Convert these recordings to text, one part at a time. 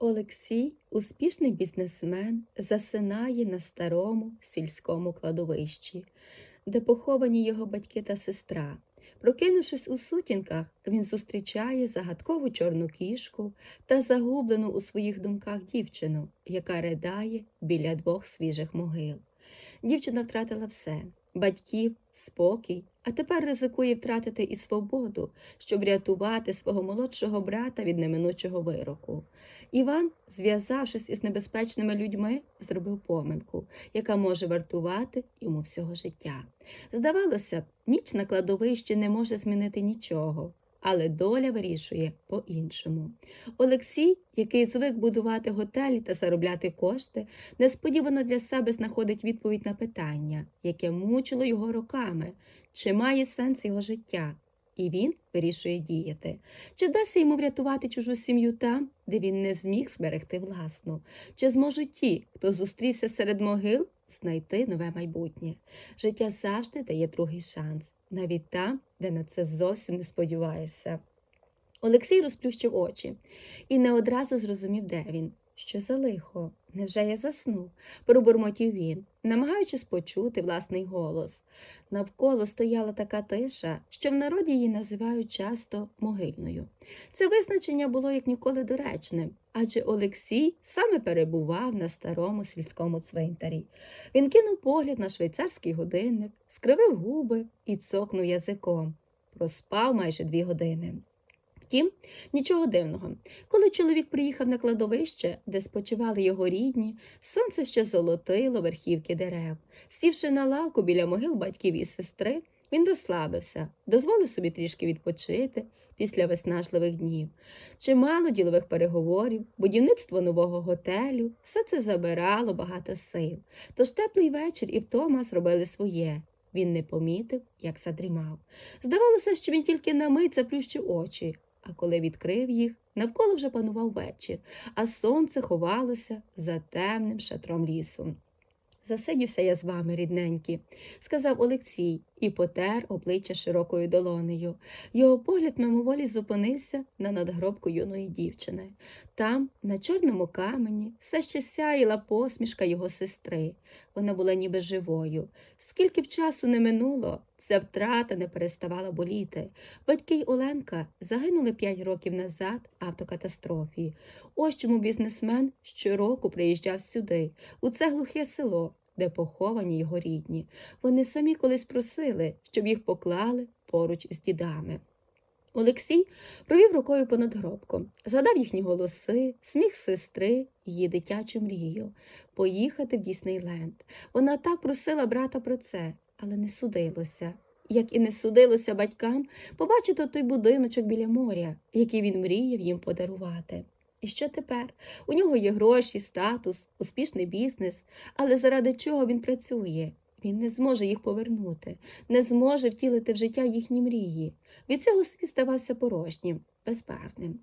Олексій, успішний бізнесмен, засинає на старому сільському кладовищі, де поховані його батьки та сестра. Прокинувшись у сутінках, він зустрічає загадкову чорну кішку та загублену у своїх думках дівчину, яка ридає біля двох свіжих могил. Дівчина втратила все батьків, спокій, а тепер ризикує втратити і свободу, щоб рятувати свого молодшого брата від неминучого вироку. Іван, зв'язавшись із небезпечними людьми, зробив помилку, яка може вартувати йому всього життя. Здавалося б, ніч на кладовищі не може змінити нічого. Але доля вирішує по-іншому. Олексій, який звик будувати готелі та заробляти кошти, несподівано для себе знаходить відповідь на питання, яке мучило його роками, чи має сенс його життя. І він вирішує діяти. Чи вдасться йому врятувати чужу сім'ю там, де він не зміг зберегти власну? Чи зможуть ті, хто зустрівся серед могил, знайти нове майбутнє? Життя завжди дає другий шанс, навіть там, де на це зовсім не сподіваєшся. Олексій розплющив очі і не одразу зрозумів, де він. Що за лихо? Невже я заснув? пробурмотів він, намагаючись почути власний голос. Навколо стояла така тиша, що в народі її називають часто могильною. Це визначення було як ніколи доречним, адже Олексій саме перебував на старому сільському цвинтарі. Він кинув погляд на швейцарський годинник, скривив губи і цокнув язиком. Проспав майже дві години. Втім, нічого дивного. Коли чоловік приїхав на кладовище, де спочивали його рідні, сонце ще золотило верхівки дерев. Сівши на лавку біля могил батьків і сестри, він розслабився, дозволив собі трішки відпочити після виснажливих днів. Чимало ділових переговорів, будівництво нового готелю все це забирало багато сил. Тож теплий вечір і втома зробили своє. Він не помітив, як задрімав. Здавалося, що він тільки на мить заплющив очі, а коли відкрив їх, навколо вже панував вечір, а сонце ховалося за темним шатром лісу. Засидівся я з вами, рідненькі, сказав Олексій і потер обличчя широкою долонею. Його погляд мимоволі зупинився на надгробку юної дівчини. Там, на чорному камені, все ще сяїла посмішка його сестри. Вона була ніби живою. Скільки б часу не минуло, ця втрата не переставала боліти. Батьки й Оленка загинули п'ять років назад автокатастрофі. Ось чому бізнесмен щороку приїжджав сюди, у це глухе село, де поховані його рідні. Вони самі колись просили, щоб їх поклали поруч із дідами. Олексій провів рукою понад гробком, згадав їхні голоси, сміх сестри, її дитячу мрію поїхати в Діснейленд. Вона так просила брата про це, але не судилося. Як і не судилося батькам побачити той будиночок біля моря, який він мріяв їм подарувати. І що тепер? У нього є гроші, статус, успішний бізнес, але заради чого він працює? Він не зможе їх повернути, не зможе втілити в життя їхні мрії. Від цього світ ставався порожнім, безбарвним.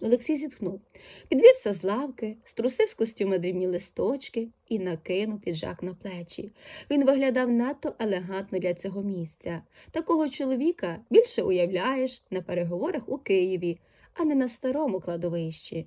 Олексій зітхнув, підвівся з лавки, струсив з костюма дрібні листочки і накинув піджак на плечі. Він виглядав надто елегантно для цього місця. Такого чоловіка більше уявляєш на переговорах у Києві, а не на старому кладовищі.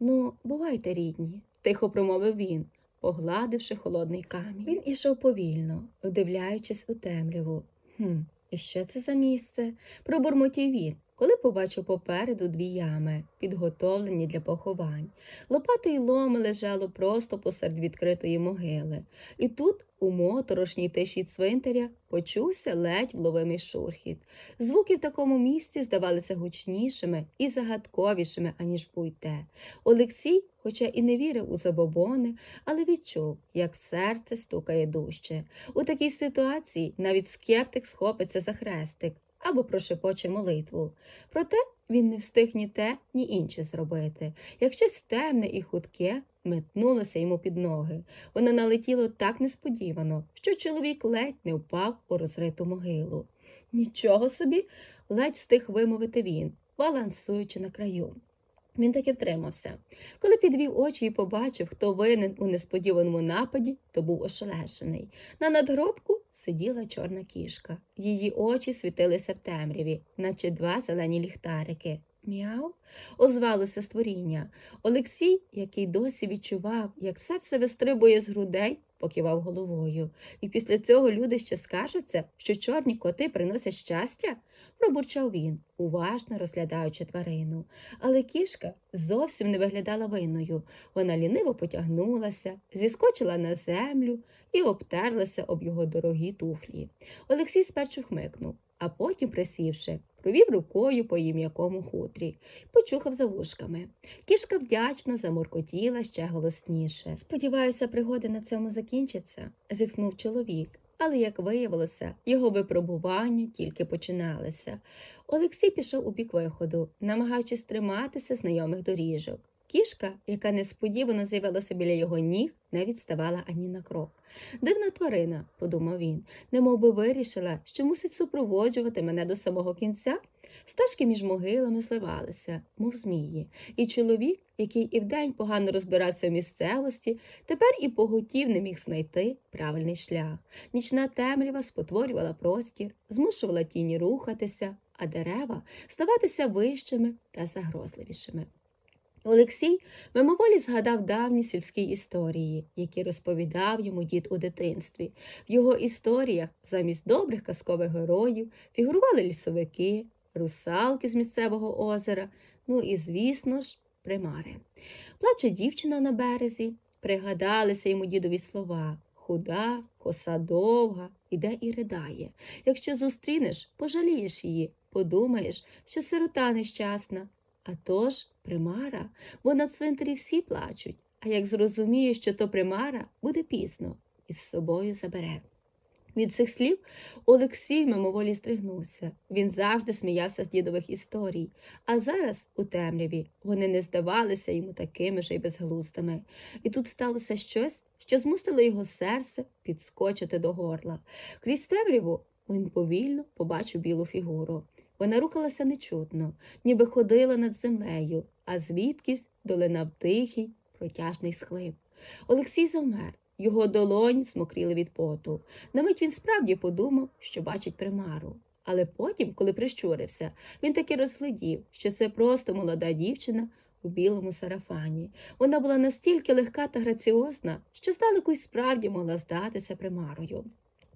Ну, бувайте рідні, тихо промовив він, погладивши холодний камінь. Він ішов повільно, вдивляючись у темряву. Хм, і що це за місце? пробурмотів він, коли побачив попереду дві ями, підготовлені для поховань. Лопати й ломи лежало просто посеред відкритої могили. І тут, у моторошній тиші цвинтаря, почувся ледь вловимий шурхіт. Звуки в такому місці здавалися гучнішими і загадковішими, аніж будь-де. Олексій, хоча і не вірив у забобони, але відчув, як серце стукає дужче. У такій ситуації навіть скептик схопиться за хрестик або прошепоче молитву. Проте він не встиг ні те, ні інше зробити. Як щось темне і хутке метнулося йому під ноги. Воно налетіло так несподівано, що чоловік ледь не впав у розриту могилу. Нічого собі, ледь встиг вимовити він, балансуючи на краю. Він таки втримався. Коли підвів очі і побачив, хто винен у несподіваному нападі, то був ошелешений. На надгробку сиділа чорна кішка. Її очі світилися в темряві, наче два зелені ліхтарики. Мяу, озвалося створіння. Олексій, який досі відчував, як серце вистрибує з грудей, покивав головою. І після цього люди ще скаржаться, що чорні коти приносять щастя? пробурчав він, уважно розглядаючи тварину. Але кішка зовсім не виглядала винною. Вона ліниво потягнулася, зіскочила на землю і обтерлася об його дорогі туфлі. Олексій спершу хмикнув, а потім, присівши, провів рукою по її м'якому хутрі, почухав за вушками. Кішка вдячно заморкотіла ще голосніше. Сподіваюся, пригоди на цьому закінчаться, зітхнув чоловік. Але, як виявилося, його випробування тільки починалися. Олексій пішов у бік виходу, намагаючись триматися знайомих доріжок. Кішка, яка несподівано з'явилася біля його ніг, не відставала ані на крок. Дивна тварина, подумав він, немов би вирішила, що мусить супроводжувати мене до самого кінця. Стежки між могилами зливалися, мов змії, і чоловік, який і вдень погано розбирався в місцевості, тепер і поготів не міг знайти правильний шлях. Нічна темрява спотворювала простір, змушувала тіні рухатися, а дерева ставатися вищими та загрозливішими. Олексій мимоволі згадав давні сільські історії, які розповідав йому дід у дитинстві. В його історіях замість добрих казкових героїв фігурували лісовики, русалки з місцевого озера, ну і, звісно ж, примари. Плаче дівчина на березі, пригадалися йому дідові слова худа, коса довга, іде і ридає. Якщо зустрінеш, пожалієш її, подумаєш, що сирота нещасна. А тож примара, бо на цвинтарі всі плачуть, а як зрозуміє, що то примара, буде пізно і з собою забере. Від цих слів Олексій мимоволі стригнувся. Він завжди сміявся з дідових історій, а зараз, у темряві, вони не здавалися йому такими ж й безглуздими. І тут сталося щось, що змусило його серце підскочити до горла. Крізь темряву він повільно побачив білу фігуру. Вона рухалася нечутно, ніби ходила над землею, а звідкись долинав тихий, протяжний схлип. Олексій завмер. Його долоні смокріли від поту. На мить він справді подумав, що бачить примару. Але потім, коли прищурився, він таки розглядів, що це просто молода дівчина у білому сарафані. Вона була настільки легка та граціозна, що здалеку й справді могла здатися примарою.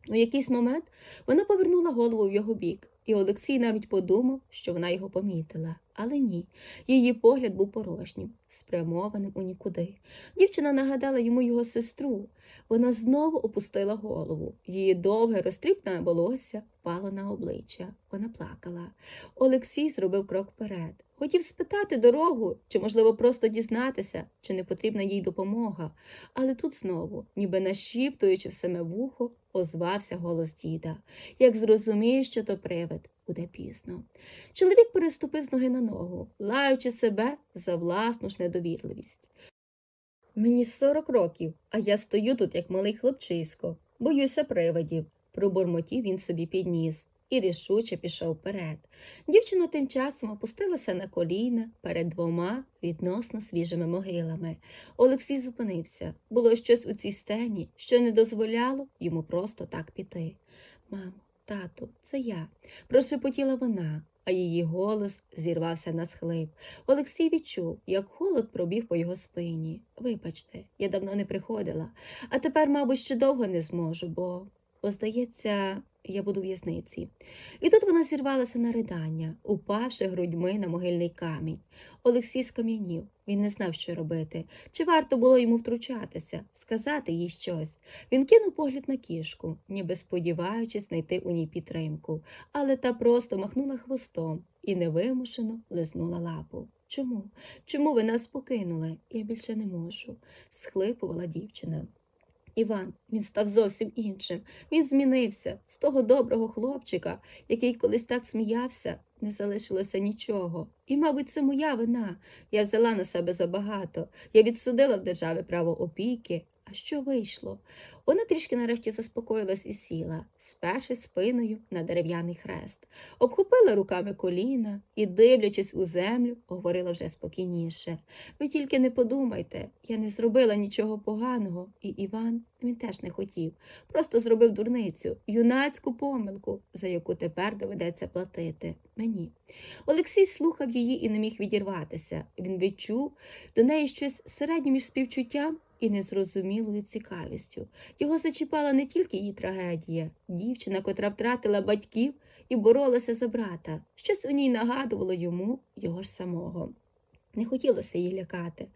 У якийсь момент вона повернула голову в його бік, і Олексій навіть подумав, що вона його помітила. Але ні, її погляд був порожнім, спрямованим у нікуди. Дівчина нагадала йому його сестру. Вона знову опустила голову. Її довге розтріпне волосся впало на обличчя. Вона плакала. Олексій зробив крок вперед. Хотів спитати дорогу, чи, можливо, просто дізнатися, чи не потрібна їй допомога. Але тут знову, ніби нашіптуючи в саме вухо, озвався голос діда. Як зрозуміє, що то привид, буде пізно. Чоловік переступив з ноги на ногу, лаючи себе за власну ж недовірливість. Мені сорок років, а я стою тут, як малий хлопчисько, боюся привидів, пробурмотів він собі підніс і рішуче пішов вперед. Дівчина тим часом опустилася на коліна перед двома відносно свіжими могилами. Олексій зупинився. Було щось у цій стені, що не дозволяло йому просто так піти. Мамо, тату, це я, прошепотіла вона, а її голос зірвався на схлип. Олексій відчув, як холод пробіг по його спині. Вибачте, я давно не приходила, а тепер, мабуть, ще довго не зможу, бо, бо здається, я буду в в'язниці. І тут вона зірвалася на ридання, упавши грудьми на могильний камінь. Олексій скам'янів. Він не знав, що робити. Чи варто було йому втручатися, сказати їй щось. Він кинув погляд на кішку, ніби сподіваючись знайти у ній підтримку, але та просто махнула хвостом і невимушено лизнула лапу. Чому? Чому ви нас покинули? Я більше не можу, схлипувала дівчина. Іван, він став зовсім іншим. Він змінився з того доброго хлопчика, який колись так сміявся, не залишилося нічого. І, мабуть, це моя вина. Я взяла на себе забагато. Я відсудила в держави право опіки, А що вийшло? Вона трішки нарешті заспокоїлась і сіла, спершись спиною на дерев'яний хрест, обхопила руками коліна і, дивлячись у землю, говорила вже спокійніше. Ви тільки не подумайте, я не зробила нічого поганого, і Іван він теж не хотів. Просто зробив дурницю, юнацьку помилку, за яку тепер доведеться платити мені. Олексій слухав її і не міг відірватися. Він відчув до неї щось середнє між співчуттям і незрозумілою цікавістю. Його зачіпала не тільки її трагедія, дівчина, котра втратила батьків і боролася за брата. Щось у ній нагадувало йому його ж самого. Не хотілося її лякати,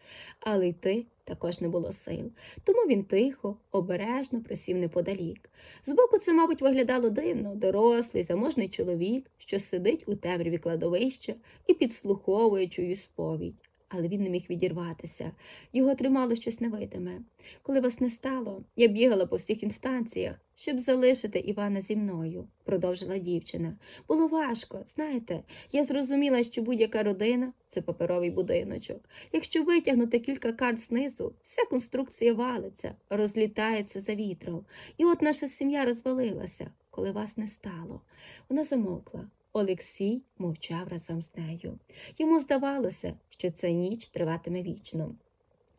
але йти також не було сил. Тому він тихо, обережно присів неподалік. Збоку це, мабуть, виглядало дивно, дорослий, заможний чоловік, що сидить у темряві кладовища і підслуховує чую сповідь. Але він не міг відірватися. Його тримало щось невидиме. Коли вас не стало, я бігала по всіх інстанціях, щоб залишити Івана зі мною, продовжила дівчина. Було важко, знаєте, я зрозуміла, що будь-яка родина це паперовий будиночок. Якщо витягнути кілька карт знизу, вся конструкція валиться, розлітається за вітром. І от наша сім'я розвалилася, коли вас не стало. Вона замовкла. Олексій мовчав разом з нею. Йому здавалося, що ця ніч триватиме вічно.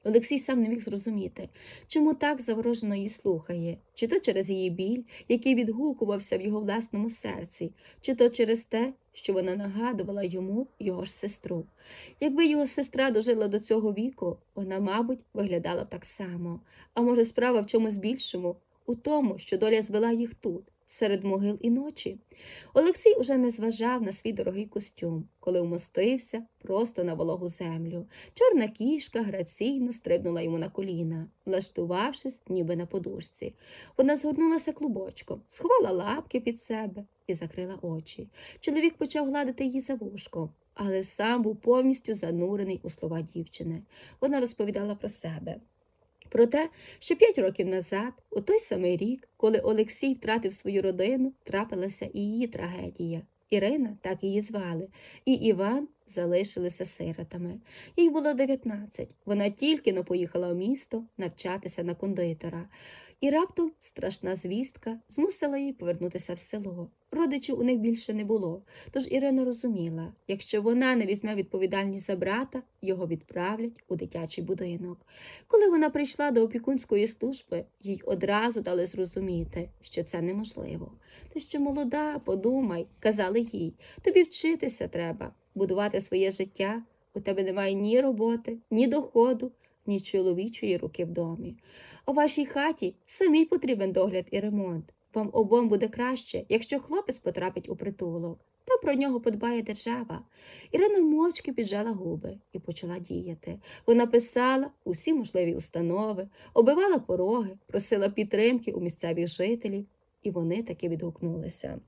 Олексій сам не міг зрозуміти, чому так заворожено її слухає, чи то через її біль, який відгукувався в його власному серці, чи то через те, що вона нагадувала йому його ж сестру. Якби його сестра дожила до цього віку, вона, мабуть, виглядала б так само. А може, справа в чомусь більшому, у тому, що доля звела їх тут, серед могил і ночі. Олексій уже не зважав на свій дорогий костюм, коли вмостився просто на вологу землю. Чорна кішка граційно стрибнула йому на коліна, влаштувавшись, ніби на подушці. Вона згорнулася клубочком, сховала лапки під себе і закрила очі. Чоловік почав гладити її за вушком, але сам був повністю занурений у слова дівчини. Вона розповідала про себе. Про те, що п'ять років назад, у той самий рік, коли Олексій втратив свою родину, трапилася і її трагедія. Ірина, так її звали, і Іван залишилися сиротами. Їй було 19. Вона тільки но поїхала в місто навчатися на кондитера. І раптом страшна звістка змусила її повернутися в село. Родичів у них більше не було. Тож Ірина розуміла, якщо вона не візьме відповідальність за брата, його відправлять у дитячий будинок. Коли вона прийшла до опікунської служби, їй одразу дали зрозуміти, що це неможливо. Ти ще молода, подумай, казали їй, тобі вчитися треба, будувати своє життя. У тебе немає ні роботи, ні доходу, ні чоловічої руки в домі. А вашій хаті самій потрібен догляд і ремонт. Вам обом буде краще, якщо хлопець потрапить у притулок. Та про нього подбає держава. Ірина мовчки піджала губи і почала діяти. Вона писала усі можливі установи, оббивала пороги, просила підтримки у місцевих жителів, і вони таки відгукнулися.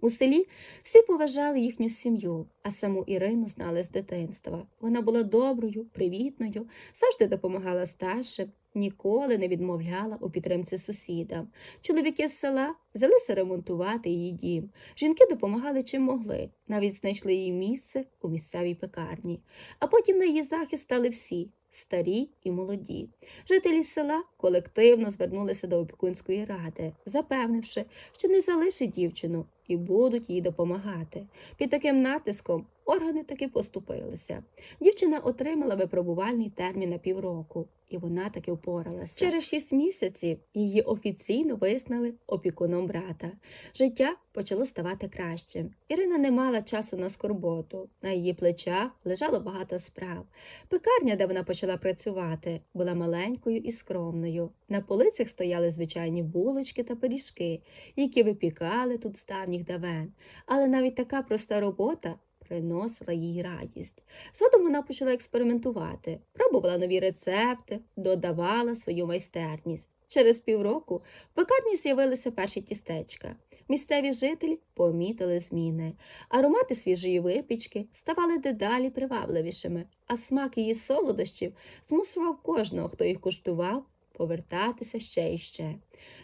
У селі всі поважали їхню сім'ю, а саму Ірину знали з дитинства. Вона була доброю, привітною, завжди допомагала старшим, ніколи не відмовляла у підтримці сусідам. Чоловіки з села взялися ремонтувати її дім. Жінки допомагали чим могли, навіть знайшли їй місце у місцевій пекарні. А потім на її захист стали всі. Старі і молоді. Жителі села колективно звернулися до опікунської ради, запевнивши, що не залишать дівчину і будуть їй допомагати. Під таким натиском органи таки поступилися. Дівчина отримала випробувальний термін на півроку, і вона таки впоралася. Через шість місяців її офіційно визнали опікуном брата. Життя почало ставати кращим. Ірина не мала часу на скорботу. На її плечах лежало багато справ. Пекарня, де вона почала працювати, була маленькою і скромною. На полицях стояли звичайні булочки та пиріжки, які випікали тут з давніх давен. Але навіть така проста робота приносила їй радість. Згодом вона почала експериментувати, пробувала нові рецепти, додавала свою майстерність. Через півроку в пекарні з'явилися перші тістечка. Місцеві жителі помітили зміни. Аромати свіжої випічки ставали дедалі привабливішими, а смак її солодощів змусував кожного, хто їх куштував, повертатися ще і ще.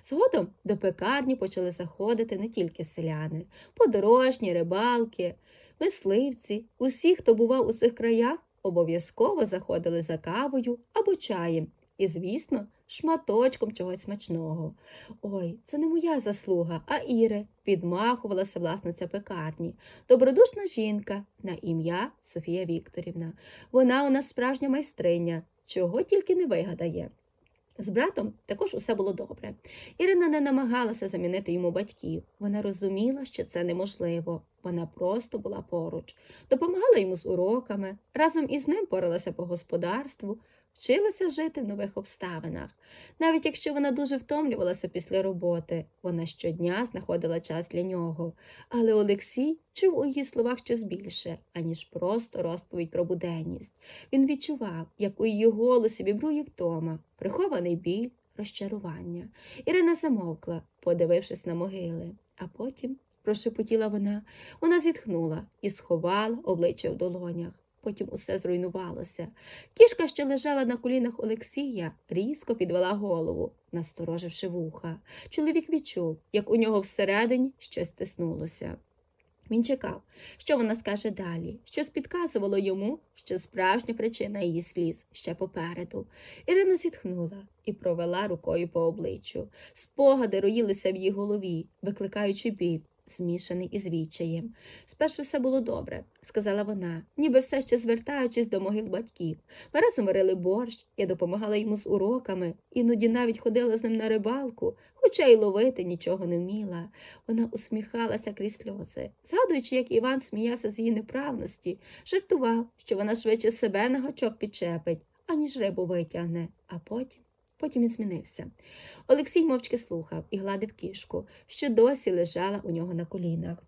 Згодом до пекарні почали заходити не тільки селяни, подорожні, рибалки, мисливці, усі, хто бував у цих краях, обов'язково заходили за кавою або чаєм і, звісно, шматочком чогось смачного. Ой, це не моя заслуга, а Іри, підмахувалася власниця пекарні. Добродушна жінка на ім'я Софія Вікторівна. Вона у нас справжня майстриня, чого тільки не вигадає. З братом також усе було добре. Ірина не намагалася замінити йому батьків. Вона розуміла, що це неможливо. Вона просто була поруч, допомагала йому з уроками, разом із ним поралася по господарству, вчилася жити в нових обставинах. Навіть якщо вона дуже втомлювалася після роботи, вона щодня знаходила час для нього. Але Олексій чув у її словах щось більше, аніж просто розповідь про буденність. Він відчував, як у її голосі вібрує втома, прихований біль, розчарування. Ірина замовкла, подивившись на могили, а потім прошепотіла вона. Вона зітхнула і сховала обличчя в долонях. Потім усе зруйнувалося. Кішка, що лежала на колінах Олексія, різко підвела голову, настороживши вуха. Чоловік відчув, як у нього всередині щось стиснулося. Він чекав, що вона скаже далі, щось підказувало йому, що справжня причина її сліз ще попереду. Ірина зітхнула і провела рукою по обличчю. Спогади роїлися в її голові, викликаючи біль, змішаний із відчаєм. Спершу все було добре, сказала вона, ніби все ще звертаючись до могил батьків. Ми разом варили борщ, я допомагала йому з уроками, іноді навіть ходила з ним на рибалку, хоча й ловити нічого не вміла. Вона усміхалася крізь сльози, згадуючи, як Іван сміявся з її неправності, жартував, що вона швидше себе на гачок підчепить, аніж рибу витягне, а потім. Потім він змінився. Олексій мовчки слухав і гладив кішку, що досі лежала у нього на колінах.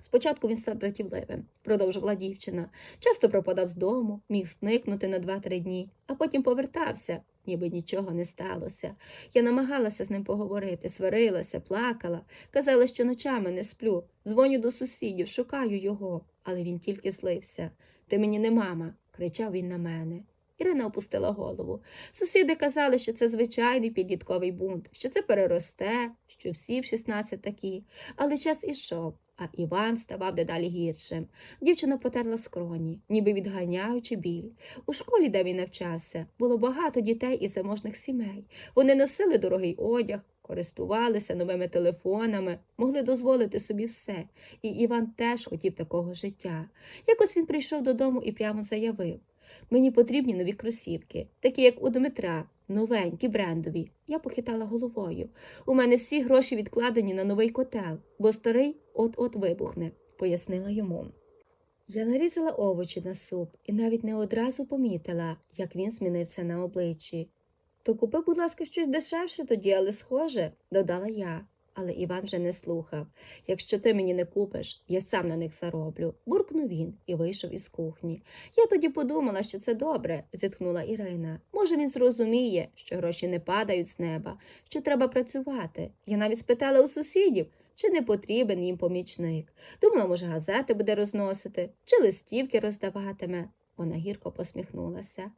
Спочатку він став дратівливим, продовжувала дівчина. Часто пропадав з дому, міг зникнути на два-три дні, а потім повертався, ніби нічого не сталося. Я намагалася з ним поговорити, сварилася, плакала, казала, що ночами не сплю, дзвоню до сусідів, шукаю його, але він тільки злився. Ти мені не мама, кричав він на мене. Ірина опустила голову. Сусіди казали, що це звичайний підлітковий бунт, що це переросте, що всі в 16 такі. Але час ішов, а Іван ставав дедалі гіршим. Дівчина потерла скроні, ніби відганяючи біль. У школі, де він навчався, було багато дітей із заможних сімей. Вони носили дорогий одяг, користувалися новими телефонами, могли дозволити собі все. І Іван теж хотів такого життя. Якось він прийшов додому і прямо заявив. Мені потрібні нові кросівки, такі як у Дмитра, новенькі, брендові. Я похитала головою. У мене всі гроші відкладені на новий котел, бо старий от-от вибухне, пояснила йому. Я нарізала овочі на суп і навіть не одразу помітила, як він змінився на обличчі. То купи, будь ласка, щось дешевше тоді, але схоже, додала я. Але Іван вже не слухав. Якщо ти мені не купиш, я сам на них зароблю, буркнув він і вийшов із кухні. Я тоді подумала, що це добре, зітхнула Ірина. Може, він зрозуміє, що гроші не падають з неба, що треба працювати. Я навіть спитала у сусідів, чи не потрібен їм помічник. Думала, може, газети буде розносити, чи листівки роздаватиме. Вона гірко посміхнулася,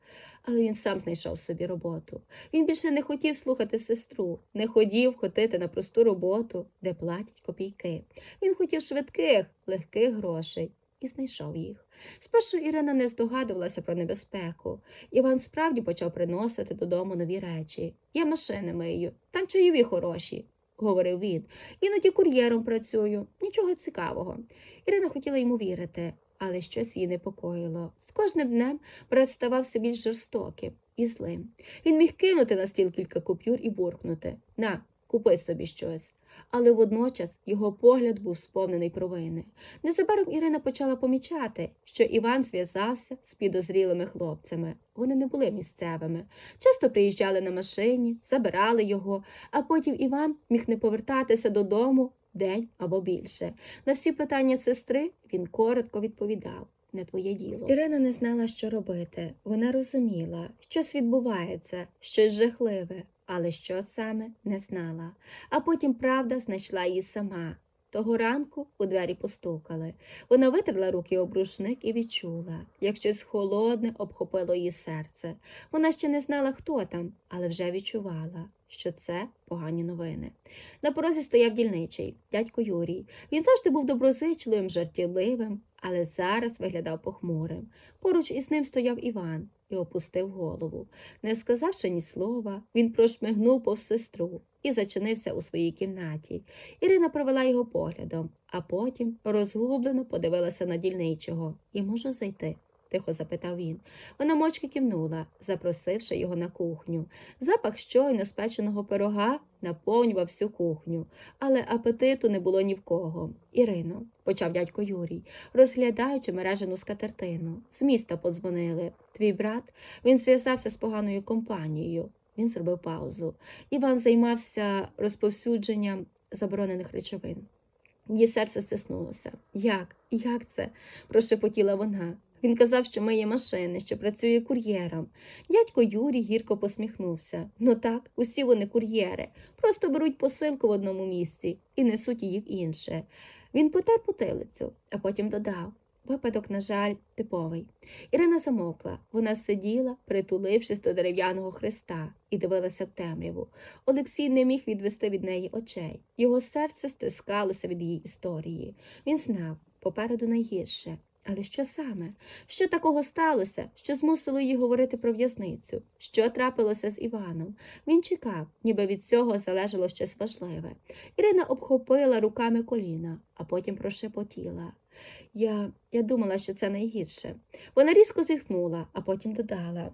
але він сам знайшов собі роботу. Він більше не хотів слухати сестру, не хотів ходити на просту роботу, де платять копійки. Він хотів швидких, легких грошей і знайшов їх. Спершу Ірина не здогадувалася про небезпеку. Іван справді почав приносити додому нові речі. Я машини мию, там чайові хороші. Говорив він, іноді кур'єром працюю, нічого цікавого. Ірина хотіла йому вірити, але щось її непокоїло. З кожним днем брат ставав все більш жорстоким і злим. Він міг кинути на стіл кілька купюр і буркнути На, купи собі щось. Але водночас його погляд був сповнений провини. Незабаром Ірина почала помічати, що Іван зв'язався з підозрілими хлопцями. Вони не були місцевими. Часто приїжджали на машині, забирали його, а потім Іван міг не повертатися додому день або більше. На всі питання сестри він коротко відповідав. Не твоє діло. Ірина не знала, що робити. Вона розуміла, щось відбувається, щось жахливе, але що саме не знала. А потім правда знайшла її сама. Того ранку у двері постукали. Вона витерла руки об рушник і відчула, як щось холодне обхопило її серце. Вона ще не знала, хто там, але вже відчувала, що це погані новини. На порозі стояв дільничий, дядько Юрій. Він завжди був доброзичливим, жартівливим, але зараз виглядав похмурим. Поруч із ним стояв Іван, і опустив голову. Не сказавши ні слова, він прошмигнув повз сестру і зачинився у своїй кімнаті. Ірина провела його поглядом, а потім розгублено подивилася на дільничого. Я можу зайти? тихо запитав він. Вона мочки кивнула, запросивши його на кухню. Запах щойно спеченого пирога наповнював всю кухню, але апетиту не було ні в кого. Ірино, почав дядько Юрій, розглядаючи мережену скатертину. З міста подзвонили. Твій брат він зв'язався з поганою компанією. Він зробив паузу. Іван займався розповсюдженням заборонених речовин. Її серце стиснулося. Як? Як це? прошепотіла вона. Він казав, що миє машини, що працює кур'єром. Дядько Юрій гірко посміхнувся. Ну так, усі вони кур'єри, просто беруть посилку в одному місці і несуть її в інше. Він потер потилицю, а потім додав. Випадок, на жаль, типовий. Ірина замовкла. Вона сиділа, притулившись до дерев'яного хреста, і дивилася в темряву. Олексій не міг відвести від неї очей. Його серце стискалося від її історії. Він знав, попереду найгірше. Але що саме? Що такого сталося, що змусило її говорити про в'язницю? Що трапилося з Іваном? Він чекав, ніби від цього залежало щось важливе. Ірина обхопила руками коліна, а потім прошепотіла. Я, я думала, що це найгірше. Вона різко зітхнула, а потім додала.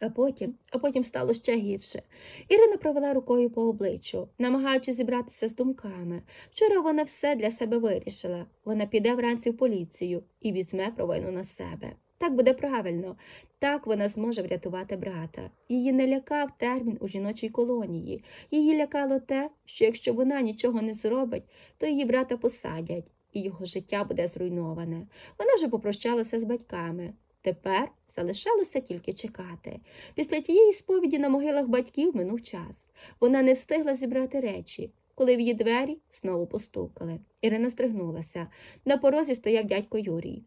А потім, а потім стало ще гірше. Ірина провела рукою по обличчю, намагаючись зібратися з думками. Вчора вона все для себе вирішила. Вона піде вранці в поліцію і візьме провину на себе. Так буде правильно, так вона зможе врятувати брата. Її не лякав термін у жіночій колонії. Її лякало те, що якщо вона нічого не зробить, то її брата посадять, і його життя буде зруйноване. Вона вже попрощалася з батьками. Тепер залишалося тільки чекати. Після тієї сповіді на могилах батьків минув час. Вона не встигла зібрати речі, коли в її двері знову постукали. Ірина стригнулася. На порозі стояв дядько Юрій.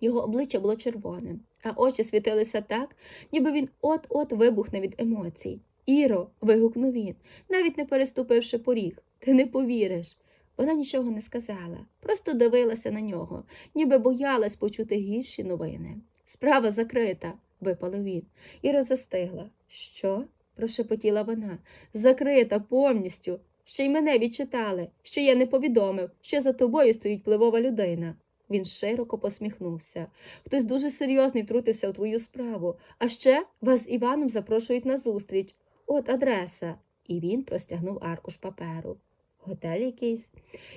Його обличчя було червоним, а очі світилися так, ніби він от-от вибухне від емоцій. Іро, вигукнув він, навіть не переступивши поріг. Ти не повіриш. Вона нічого не сказала, просто дивилася на нього, ніби боялась почути гірші новини. Справа закрита, випалив він. Іра застигла. Що? прошепотіла вона. Закрита повністю. Ще й мене відчитали, що я не повідомив, що за тобою стоїть впливова людина. Він широко посміхнувся. Хтось дуже серйозний втрутився у твою справу. А ще вас з Іваном запрошують на зустріч. От адреса. І він простягнув аркуш паперу. Готель якийсь.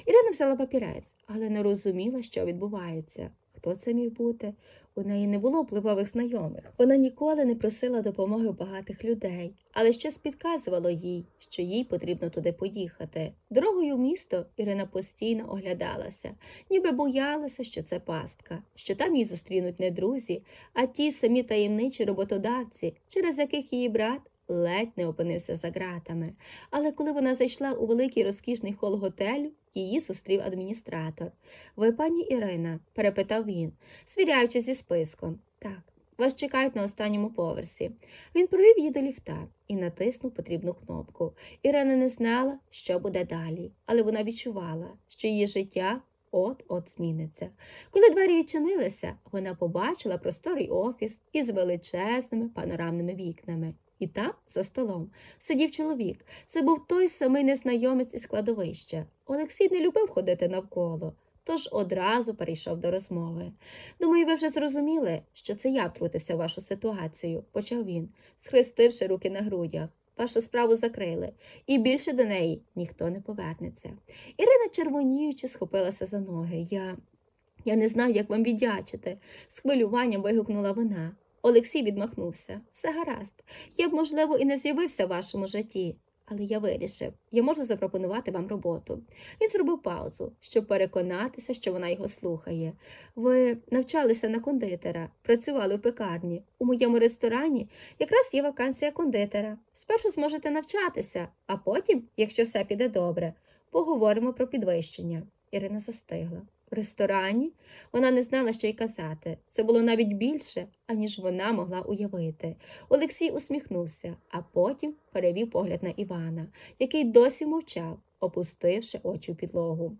Ірина взяла папірець, але не розуміла, що відбувається. Хто це міг бути? У неї не було впливових знайомих. Вона ніколи не просила допомоги багатих людей, але щось підказувало їй, що їй потрібно туди поїхати. Дорогою в місто Ірина постійно оглядалася, ніби боялася, що це пастка, що там її зустрінуть не друзі, а ті самі таємничі роботодавці, через яких її брат ледь не опинився за ґратами. Але коли вона зайшла у великий розкішний хол готелю, її зустрів адміністратор. Ви, пані Ірина, перепитав він, свіряючись зі списком. Так, вас чекають на останньому поверсі. Він провів її до ліфта і натиснув потрібну кнопку. Ірина не знала, що буде далі, але вона відчувала, що її життя от-от зміниться. Коли двері відчинилися, вона побачила просторий офіс із величезними панорамними вікнами. І там, за столом, сидів чоловік. Це був той самий незнайомець із складовища. Олексій не любив ходити навколо, тож одразу перейшов до розмови. Думаю, ви вже зрозуміли, що це я втрутився в вашу ситуацію, почав він, схрестивши руки на грудях. Вашу справу закрили, і більше до неї ніхто не повернеться. Ірина, червоніючи, схопилася за ноги. Я. Я не знаю, як вам віддячити, з хвилюванням вигукнула вона. Олексій відмахнувся. Все гаразд. Я б, можливо, і не з'явився в вашому житті, але я вирішив, я можу запропонувати вам роботу. Він зробив паузу, щоб переконатися, що вона його слухає. Ви навчалися на кондитера, працювали в пекарні. У моєму ресторані якраз є вакансія кондитера. Спершу зможете навчатися, а потім, якщо все піде добре, поговоримо про підвищення. Ірина застигла. Ресторані вона не знала, що й казати. Це було навіть більше, аніж вона могла уявити. Олексій усміхнувся, а потім перевів погляд на Івана, який досі мовчав, опустивши очі в підлогу.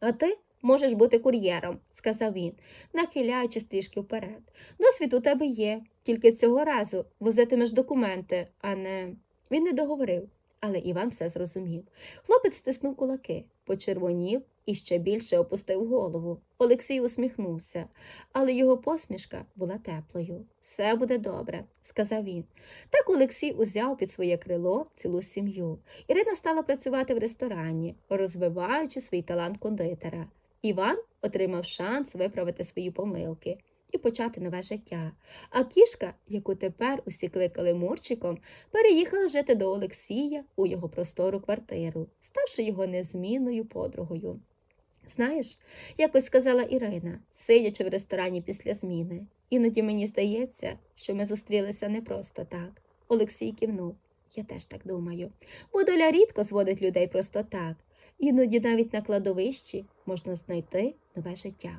А ти Можеш бути кур'єром, сказав він, нахиляючись трішки вперед. Досвід у тебе є, тільки цього разу возитимеш документи, а не. Він не договорив, але Іван все зрозумів. Хлопець стиснув кулаки, почервонів і ще більше опустив голову. Олексій усміхнувся, але його посмішка була теплою. Все буде добре, сказав він. Так Олексій узяв під своє крило цілу сім'ю. Ірина стала працювати в ресторані, розвиваючи свій талант кондитера. Іван отримав шанс виправити свої помилки і почати нове життя. А кішка, яку тепер усі кликали Мурчиком, переїхала жити до Олексія у його простору квартиру, ставши його незмінною подругою. Знаєш, якось сказала Ірина, сидячи в ресторані після зміни. Іноді мені здається, що ми зустрілися не просто так. Олексій кивнув. Я теж так думаю. Бо рідко зводить людей просто так. Іноді навіть на кладовищі можна знайти нове життя.